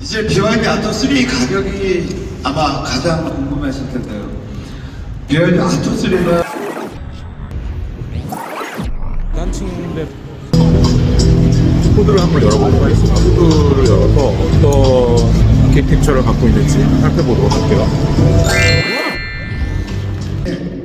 이제 BYD 아토 3 가격이 아마 가장 궁금하실 텐데요. BYD 아토 3는 딴친데 코드를 한번 열어보도록 하겠습니다. 코드를 열어서 어떤 아키텍처를 갖고 있는지 살펴보도록 할게요. 부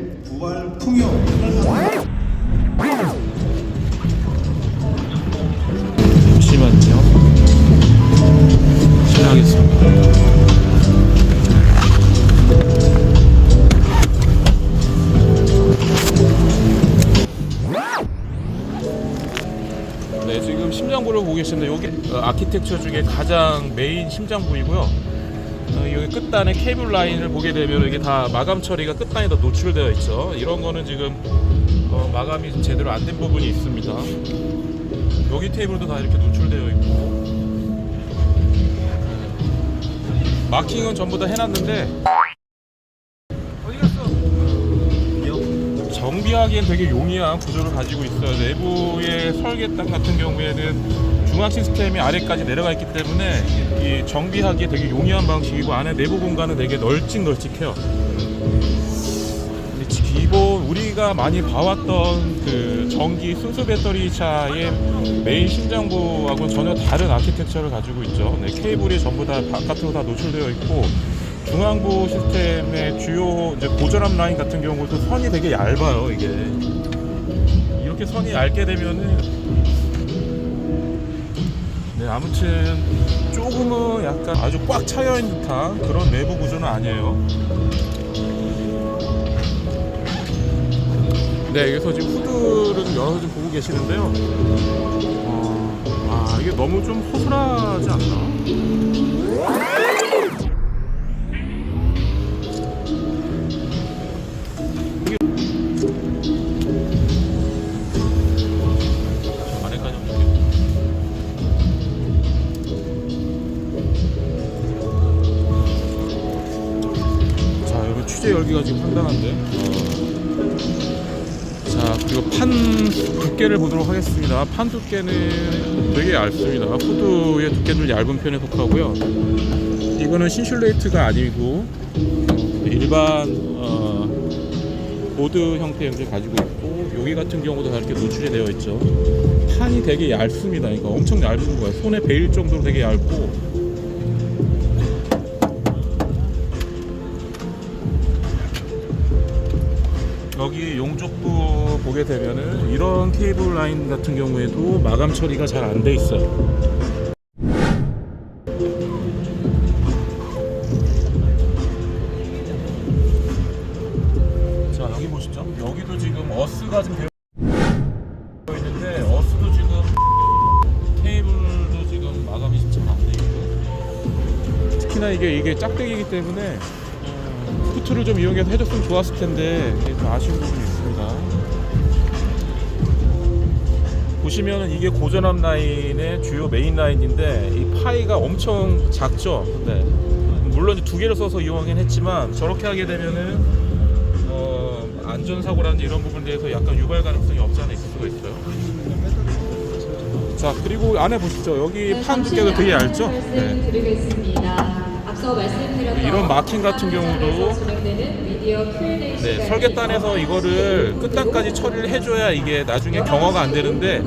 계시는데 여기 어, 아키텍처 중에 가장 메인 심장부이고요. 어, 여기 끝단에 케이블 라인을 보게 되면 이게 다 마감 처리가 끝단에 다 노출되어 있죠. 이런 거는 지금 어, 마감이 제대로 안 된 부분이 있습니다. 여기 테이블도 다 이렇게 노출되어 있고 마킹은 전부 다 해놨는데 어디 갔어? 정비하기엔 되게 용이한 구조를 가지고 있어요. 내부의 설계땅 같은 경우에는 중앙 시스템이 아래까지 내려가 있기 때문에 이 정비하기에 되게 용이한 방식이고 안에 내부 공간은 되게 널찍널찍해요. 기본 우리가 많이 봐왔던 그 전기 순수 배터리 차의 메인 심장부하고는 전혀 다른 아키텍처를 가지고 있죠. 네, 케이블이 전부 다 바깥으로 다 노출되어 있고 중앙부 시스템의 주요 이제 고전압 라인 같은 경우도 선이 되게 얇아요. 이게 이렇게 선이 얇게 되면은 네 아무튼 조금은 약간 아주 꽉 차여 있는 듯한 그런 내부 구조는 아니에요. 네, 여기서 지금 후드를 좀 열어서 좀 보고 계시는데요. 어, 아, 이게 너무 좀 허술하지 않나? 상당한데. 어. 자 그리고 판 두께를 보도록 하겠습니다. 판 두께는 되게 얇습니다. 후드의 두께는 얇은 편에 속하고요. 이거는 신슐레이트가 아니고 어, 일반 어, 보드 형태의 형태를 가지고 있고 여기 같은 경우도 다 이렇게 노출이 되어 있죠. 판이 되게 얇습니다. 그러니까 엄청 얇은 거예요. 손에 베일 정도로 되게 얇고 여기 용접부 보게 되면은 이런 케이블 라인 같은 경우에도 마감 처리가 잘 안 돼 있어요. 자 여기 보시죠. 여기도 지금 어스가 좀 되어 있는데 어스도 지금 케이블도 지금 마감이 진짜 안돼 있고 특히나 이게 이게 짝대기이기 때문에 어, 스쿠트를 좀 이용해서 해줬으면 좋았을 텐데 좀 아쉬운 부분이 있습니다. 보시면은 이게 고전압 라인의 주요 메인 라인인데 이 파이가 엄청 작죠. 네. 물론 두 개를 써서 이용하긴 했지만 저렇게 하게 되면은 어, 안전사고라든지 이런 부분에 대해서 약간 유발 가능성이 없지 않아 있을 수가 있어요. 자 그리고 안에 보시죠. 여기 판 두께가 되게 얇죠. 네. 드리겠습니다. 이런 마킹 같은 경우도 네, 설계단에서 이거를 끝단까지 처리를 해줘야 이게 나중에 경화가 안 되는데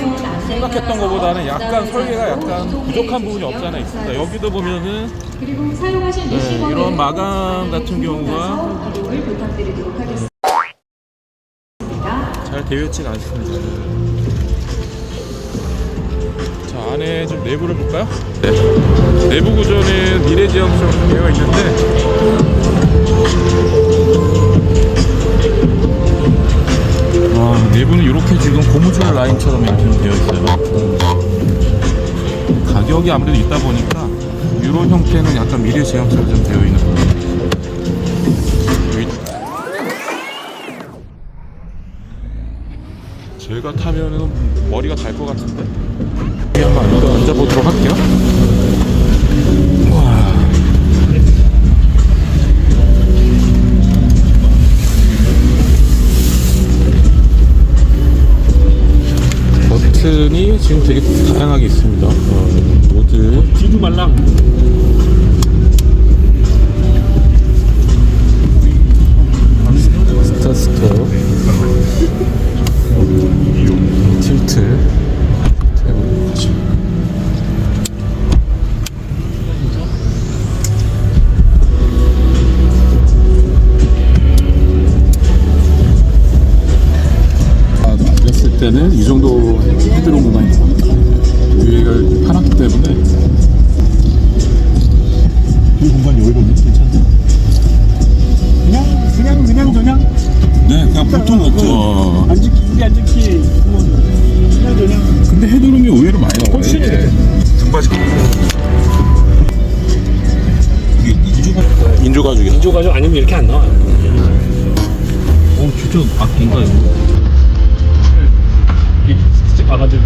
안내가 생각했던 것보다는 약간 설계가 약간 부족한 부분이 않아 있습니다. 여기도 보면은 네, 이런 마감 같은 경우가. 잘 되어 있지가 않습니다. 안에 좀 내부를 볼까요? 네. 내부 구조는 미래지향처럼 되어 있는데 와 내부는 이렇게 지금 고무줄 라인처럼 이렇게 되어 있어요. 가격이 아무래도 있다 보니까 이런 형태는 약간 미래지향처럼 좀 되어 있는 거예요. 제가 타면은 머리가 달것 같은데 여기 한번 앉아, 앉아보도록 할게요 와 디자인이 지금 되게 다양하게 있습니다. 어, 모드 뒤도 말랑. 보통 없죠. 앉기 우리 앉기 뭐 그냥 그냥 근데 헤드룸이 의외로 많이 나와요. 훨씬 이게. 등받이 이게 인조가 인조가죽이야. 인조 가죽 아니면 이렇게 안 나와. 어 진짜 아닌가 이거. 이 바가지.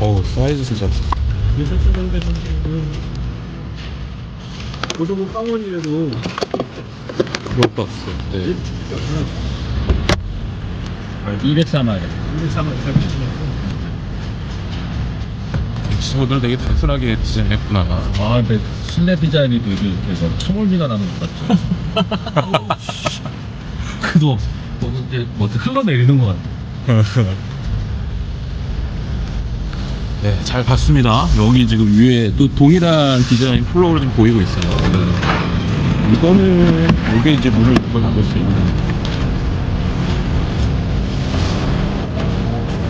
어우 사이즈 진짜 미세스 정도는 고등부 깡원이라도 그럴 것 같아요. 네. 203알. 203알 잘 치시냐고. 저들 되게 단순하게 디자인했구나. 아, 근데 실내 디자인이 되게 해서 소몰미가 나는 것 같죠. 그도 뭐 이제 뭐 어떻게 흘러내리는 것 같아. 네, 잘 봤습니다. 여기 지금 위에 또 동일한 디자인 플로어로 좀 보이고 있어요. 네. 이거는 이게 이제 물을 이걸 담을 수 있는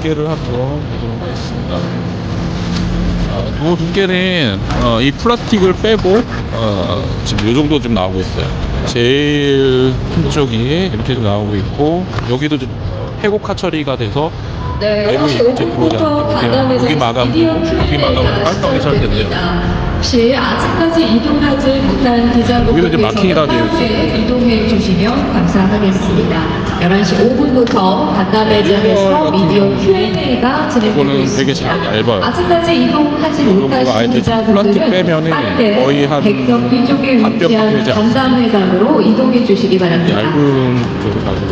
두께를 한번 보도록 하겠습니다. 이 두께는 어, 이 플라스틱을 빼고 어, 지금 이 정도 좀 나오고 있어요. 제일 큰 쪽이 이렇게 좀 나오고 있고 여기도 좀 해고카 처리가 돼서 네, 6시 이제 5분부터 보자. 관람에서 여기 마감, 마감으로 깜빡이 설텐데요. 혹시 아직까지 이동하지 못한 여기도 이제 있어요. 빠르게 이동해 주시면 감사하겠습니다. 11시 5분부터 간담회 장에서 미디어 Q&A가 진행되고 이거는 있습니다. 되게 잘 얇아요. 아직까지 이동하지 못하신 아예 플라스틱 빼면은 빠르게 거의 한 백석 뒤쪽에 위치한 되지. 간담회장으로 이동해 주시기 바랍니다. 얇은 쪽으로 가지고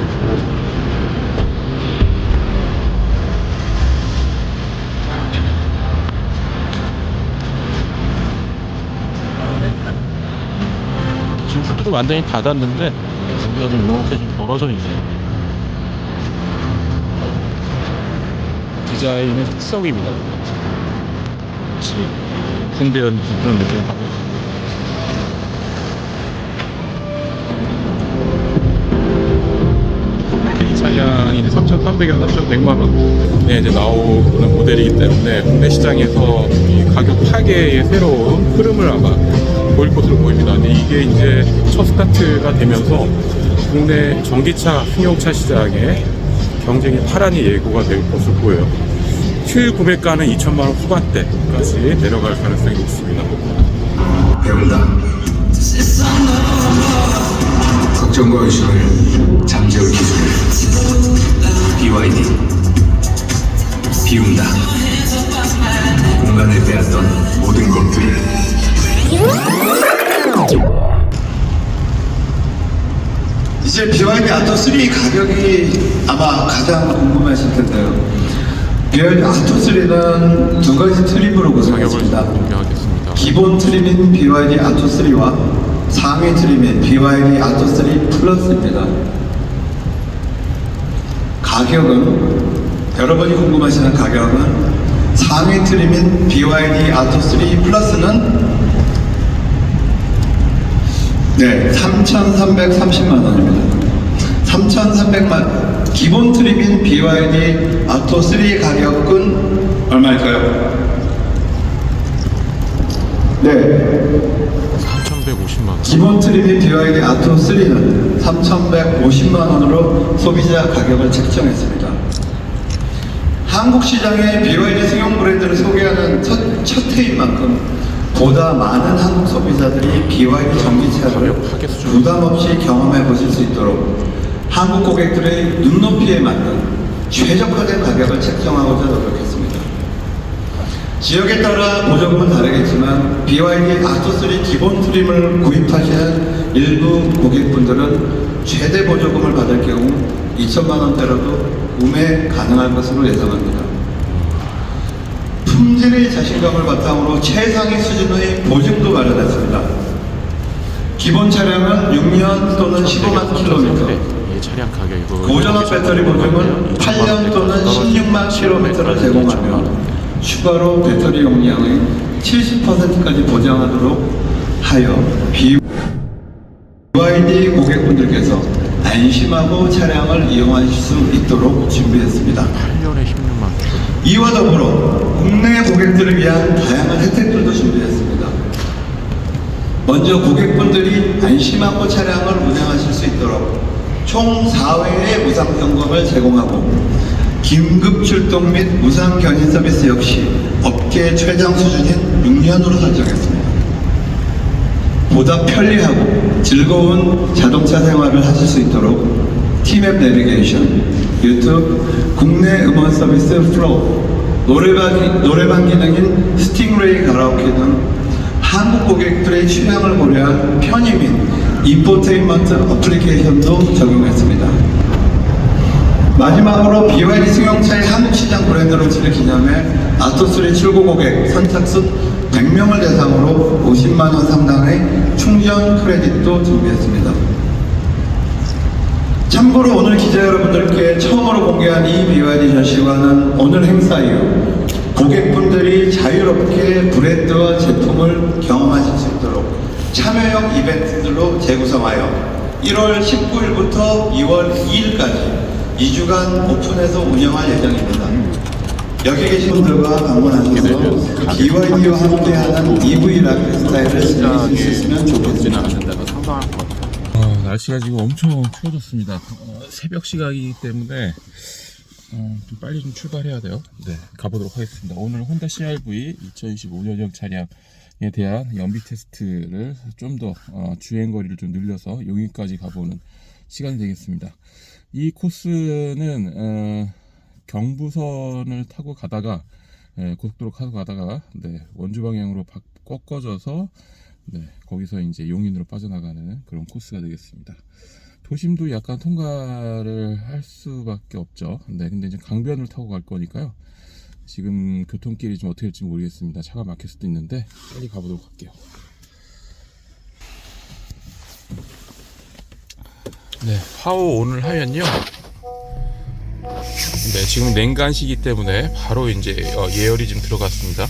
지금 카드를 완전히 닫았는데 여기가 좀 이렇게 좀 벌어져 있네요 디자인의 특성입니다. 군대 연습 그런 느낌을 받고. 있습니다 13,130,100만원 에 이제 나오는 모델이기 때문에 국내 시장에서 가격 파괴의 새로운 흐름을 아마 보일 것으로 보입니다. 근데 이게 이제 첫 스타트가 되면서 국내 전기차, 승용차 시장에 경쟁이 파란이 예고가 될 것으로 보여요. 휴일 구매가는 2천만 원 후반대까지 내려갈 가능성이 높습니다. 배운다. 걱정과 의심을 잠재울 기술을. 아토3 가격이 아마 가장 궁금하실 텐데요. BYD 아토3는 두 가지 트림으로 구성했습니다. 기본 트림인 BYD 아토3와 상위 트림인 BYD 아토3 플러스입니다. 가격은 여러분이 궁금하시는 가격은 상위 트림인 BYD 아토3 플러스는 네, 3,330만 원입니다. 3,300만 기본 트림인 BYD 아토 3 가격은 얼마일까요? 네, 3,150만 원. 기본 트림인 BYD 아토 3는 3,150만 원으로 소비자 가격을 책정했습니다. 한국 시장에 BYD 승용 브랜드를 소개하는 첫, 첫 해인 만큼 보다 많은 한국 소비자들이 BYD 전기차를. 부담 없이 경험해 보실 수 있도록 한국 고객들의 눈높이에 맞는 최적화된 가격을 책정하고자 노력했습니다. 지역에 따라 보조금은 다르겠지만 BYD 아토3 기본 트림을 구입하시는 일부 고객분들은 최대 보조금을 받을 경우 2천만 원대라도 우매 가능할 것으로 예상합니다. 품질의 자신감을 바탕으로 최상위 수준의 보증도 마련했습니다. 기본 차량은 6년 또는 15만 킬로미터, 이 차량 가격이고 고전압 배터리 보증은 8년 또는 16만 킬로미터를 제공하며 추가로 배터리 용량의 70%까지 보장하도록 하여 BYD 고객분들께서 안심하고 차량을 이용하실 수 있도록 준비했습니다. 8년에 16만 킬로. 이와 더불어 국내 고객들을 위한 다양한 혜택들도 준비했습니다. 먼저 고객분들이 안심하고 차량을 운행하실 수 있도록 총 4회의 무상 점검을 제공하고 긴급 출동 및 무상 견인 서비스 역시 업계 최장 수준인 6년으로 설정했습니다. 보다 편리하고 즐거운 자동차 생활을 하실 수 있도록 티맵 내비게이션, 유튜브, 국내 음원 서비스 플로우, 노래방, 노래방 기능인 스팅레이 가라오케 등 한국 고객들의 취향을 고려한 편의 및 인포테인먼트 어플리케이션도 적용했습니다. 마지막으로 BYD 승용차의 한국 시장 브랜드 론치를 기념해 아토3 출고 고객 선착순 100명을 대상으로 50만 원 상당의 충전 크레딧도 준비했습니다. 참고로 오늘 기자 여러분들께 처음으로 공개한 이 BYD 전시관은 오늘 행사 이후 고객분들이 자유롭게 브랜드와 제품을 경험하실 수 있도록 참여형 이벤트들로 재구성하여 1월 19일부터 2월 2일까지 2주간 오픈해서 운영할 예정입니다. 여기 계신 분들과 방문하셔서 BYD와 함께하는 EV 라이프 스타일을 즐기실 수 있으면 좋겠습니다. 아, 날씨가 지금 엄청 추워졌습니다. 어, 새벽 시각이기 때문에 어, 좀 빨리 좀 출발해야 돼요. 네, 가보도록 하겠습니다. 오늘 혼다 CRV 2025년형 차량 에 대한 연비 테스트를 좀더 어, 주행 거리를 좀 늘려서 용인까지 가보는 시간이 되겠습니다. 이 코스는 어, 경부선을 타고 가다가 예, 고속도로 타고 가다가 네, 원주 방향으로 바- 꺾어져서 네, 거기서 이제 용인으로 빠져나가는 그런 코스가 되겠습니다. 도심도 약간 통과를 할 수밖에 없죠. 네, 근데 이제 강변을 타고 갈 거니까요. 지금 교통길이 좀 어떻게 될지 모르겠습니다. 차가 막힐 수도 있는데 빨리 가보도록 할게요. 네, 화오 오늘 하면요. 네, 지금 냉간 시기 때문에 바로 이제 어, 예열이 좀 들어갔습니다.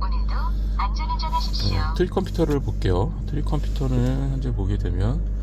오늘도 안전운전하십시오. 트리 컴퓨터를 볼게요. 트리 컴퓨터는 현재 보게 되면